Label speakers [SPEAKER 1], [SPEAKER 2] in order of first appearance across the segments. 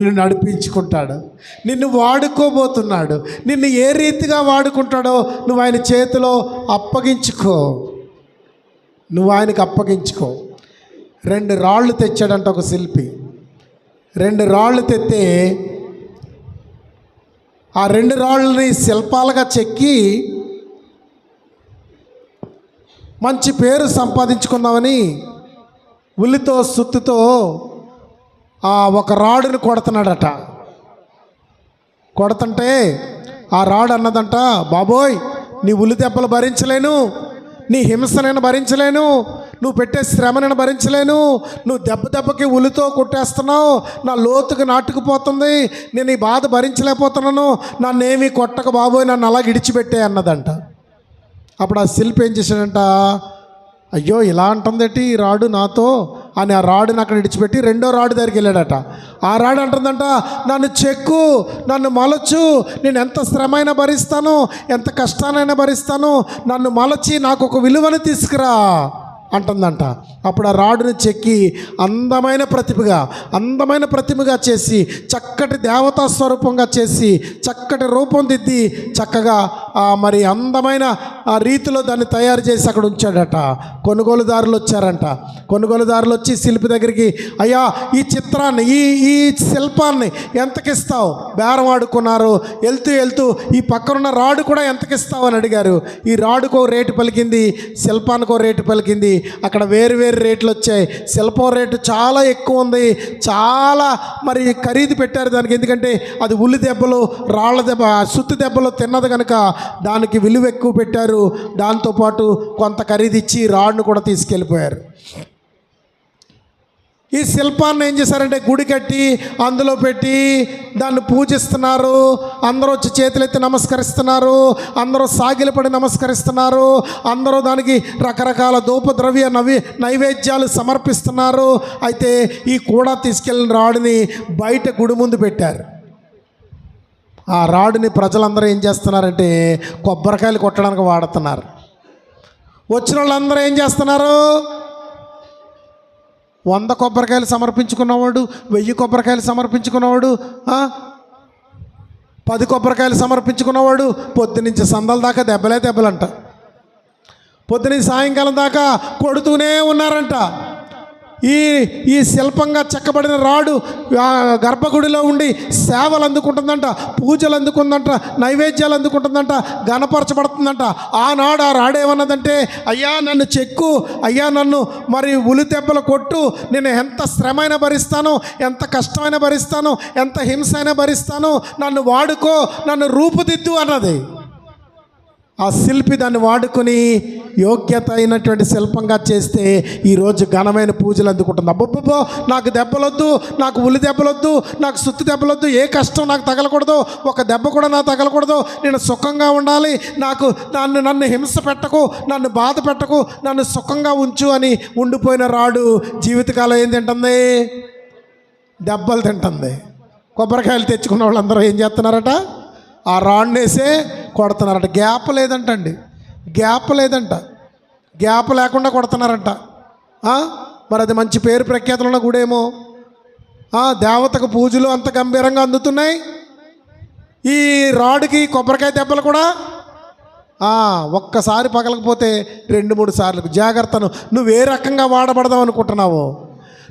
[SPEAKER 1] నిన్ను నడిపించుకుంటాడు. నిన్ను వాడుకోబోతున్నాడు. నిన్ను ఏ రీతిగా వాడుకుంటాడో నువ్వు ఆయన చేతిలో అప్పగించుకో. నువ్వు ఆయనకు అప్పగించుకో. రెండు రాళ్ళు తెచ్చాడంట ఒక శిల్పి. రెండు రాళ్ళు తెస్తే ఆ రెండు రాళ్ళని శిల్పాలుగా చెక్కి మంచి పేరు సంపాదించుకుందామని ఉల్లితో సుత్తితో ఒక రాడుని కొడుతున్నాడట. కొడుతుంటే ఆ రాడు అన్నదంట బాబోయ్ నీ ఉల్లి దెబ్బలు భరించలేను నీ హింస నేను భరించలేను నువ్వు పెట్టే శ్రమ నేను భరించలేను నువ్వు దెబ్బ దెబ్బకి ఉలితో కొట్టేస్తున్నావు నా లోతుకు నాటుకుపోతుంది నేను ఈ బాధ భరించలేకపోతున్నాను నన్నేమీ కొట్టక బాబోయ్ నన్ను అలా ఇడిచిపెట్టే అన్నదంట. అప్పుడు ఆ శిల్పి ఏం చేశాడంట అయ్యో ఇలా అంటుందేటి ఈ రాడు నాతో? అని ఆ రాడుని అక్కడ ఇడిచిపెట్టి రెండో రాడు దగ్గరికి వెళ్ళాడట. ఆ రాడు అంటుందంట నన్ను చెక్కు నన్ను మలచు నేను ఎంత శ్రమైనా భరిస్తాను ఎంత కష్టానైనా భరిస్తాను నన్ను మలచి నాకు ఒక విలువను తీసుకురా అంటుందంట. అప్పుడు ఆ రాడుని చెక్కి అందమైన ప్రతిభగా అందమైన ప్రతిభగా చేసి చక్కటి దేవతా స్వరూపంగా చేసి చక్కటి రూపం దిద్ది చక్కగా మరి అందమైన ఆ రీతిలో దాన్ని తయారు చేసి అక్కడ ఉంచాడట. కొనుగోలుదారులు వచ్చారంట. కొనుగోలుదారులు వచ్చి శిల్పి దగ్గరికి అయ్యా ఈ చిత్రాన్ని ఈ ఈ శిల్పాన్ని ఎంతకిస్తావు? బేరం ఆడుకున్నారు. వెళ్తూ వెళ్తూ ఈ పక్కనున్న రాడు కూడా ఎంతకిస్తావు? అని అడిగారు. ఈ రాడుకో రేటు పలికింది శిల్పానికో రేటు పలికింది. అక్కడ వేరు వేరు రేట్లు వచ్చాయి. శిల్పం రేటు చాలా ఎక్కువ ఉంది. చాలా మరి ఖరీదు పెట్టారు దానికి. ఎందుకంటే అది ఉల్లి దెబ్బలు రాళ్ళ దెబ్బ సుత్తి దెబ్బలు తిన్నది కనుక దానికి విలువ ఎక్కువ పెట్టారు. దాంతోపాటు కొంత ఖరీదిచ్చి రాడ్ను కూడా తీసుకెళ్ళిపోయారు. ఈ శిల్పాన్ని ఏం చేశారంటే గుడి కట్టి అందులో పెట్టి దాన్ని పూజిస్తున్నారు. అందరూ వచ్చి చేతులెత్తి నమస్కరిస్తున్నారు. అందరూ సాగిలపడి నమస్కరిస్తున్నారు. అందరూ దానికి రకరకాల ధూపద్రవ్య నవి నైవేద్యాలు సమర్పిస్తున్నారు. అయితే ఈ కూడా తీసుకెళ్ళిన రాడిని బయట గుడి ముందు పెట్టారు. ఆ రాడుని ప్రజలందరూ ఏం చేస్తున్నారంటే కొబ్బరికాయలు కొట్టడానికి వాడుతున్నారు. వచ్చిన వాళ్ళందరూ ఏం చేస్తున్నారు? వంద కొబ్బరికాయలు సమర్పించుకున్నవాడు వెయ్యి కొబ్బరికాయలు సమర్పించుకున్నవాడు పది కొబ్బరికాయలు సమర్పించుకున్నవాడు పొద్దునుంచి సందల దాకా దెబ్బలే దెబ్బలంట. పొద్దునుంచి సాయంకాలం దాకా కొడుతూనే ఉన్నారంట. ఈ ఈ శిల్పంగా చెక్కబడిన రాడు గర్భగుడిలో ఉండి సేవలు అందుకుంటుందంట పూజలు అందుకుందంట నైవేద్యాలు అందుకుంటుందంట గణపరచబడుతుందంట ఆనాడు ఆ రాడేమన్నదంటే అయ్యా నన్ను చెక్కు అయ్యా నన్ను మరి ఉలితెబ్బలు కొట్టు నేను ఎంత శ్రమైనా భరిస్తాను ఎంత కష్టమైనా భరిస్తాను ఎంత హింస అయినా భరిస్తాను నన్ను వాడుకో నన్ను రూపుదిద్దు అన్నది. ఆ శిల్పి దాన్ని వాడుకొని యోగ్యత అయినటువంటి శిల్పంగా చేస్తే ఈరోజు ఘనమైన పూజలు అందుకుంటుంది. అబ్బబ్బబ్బో నాకు దెబ్బలొద్దు నాకు ఉలి దెబ్బలొద్దు నాకు సుత్తి దెబ్బలొద్దు ఏ కష్టం నాకు తగలకూడదు ఒక దెబ్బ కూడా నా తగలకూడదు. నేను సుఖంగా ఉండాలి నాకు నన్ను నన్ను హింస పెట్టకు నన్ను బాధ పెట్టకు నన్ను సుఖంగా ఉంచు అని ఉండిపోయిన రాడు జీవితకాలం ఏం తింటుంది? దెబ్బలు తింటుంది. కొబ్బరికాయలు తెచ్చుకున్న వాళ్ళందరూ ఏం చేస్తున్నారట? ఆ రాడ్నేసే కొడుతున్నారట. గ్యాప్ లేదంటండి. గ్యాప్ లేదంట. గ్యాప్ లేకుండా కొడుతున్నారంట. మరి అది మంచి పేరు ప్రఖ్యాతులు ఉన్న గుడేమో దేవతకు పూజలు అంత గంభీరంగా అందుతున్నాయి. ఈ రాడుకి కొబ్బరికాయ దెబ్బలు కూడా? ఒక్కసారి పగలకపోతే రెండు మూడు సార్లు. జాగ్రత్తను. నువ్వు ఏ రకంగా వాడబడదాం అనుకుంటున్నావో?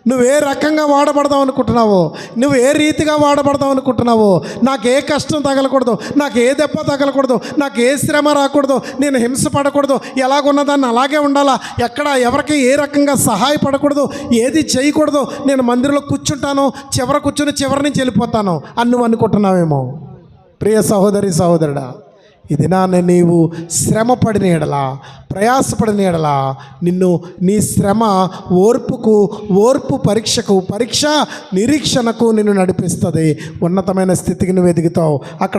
[SPEAKER 1] నువ్వు ఏ రకంగా వాడబడదాం అనుకుంటున్నావో నువ్వు ఏ రీతిగా వాడబడదాం అనుకుంటున్నావో నాకు ఏ కష్టం తగలకూడదు నాకు ఏ దెబ్బ తగలకూడదు నాకు ఏ శ్రమ రాకూడదు నేను హింస పడకూడదు ఎలాగున్నదాన్ని అలాగే ఉండాలా ఎక్కడ ఎవరికి ఏ రకంగా సహాయపడకూడదు ఏది చేయకూడదు నేను మందిరంలో కూర్చుంటాను చివర కూర్చుని చివరి నుంచి వెళ్ళిపోతాను అని నువ్వు అనుకుంటున్నావేమో. ప్రియ సహోదరి సహోదరుడా ఇది దినాన్ని నీవు శ్రమ పడిన ఎడలా ప్రయాసపడిన ఎడలా నిన్ను నీ శ్రమ ఓర్పుకు ఓర్పు పరీక్షకు పరీక్ష నిరీక్షణకు నిన్ను నడిపిస్తుంది. ఉన్నతమైన స్థితికి నువ్వు ఎదుగుతావు. అక్కడ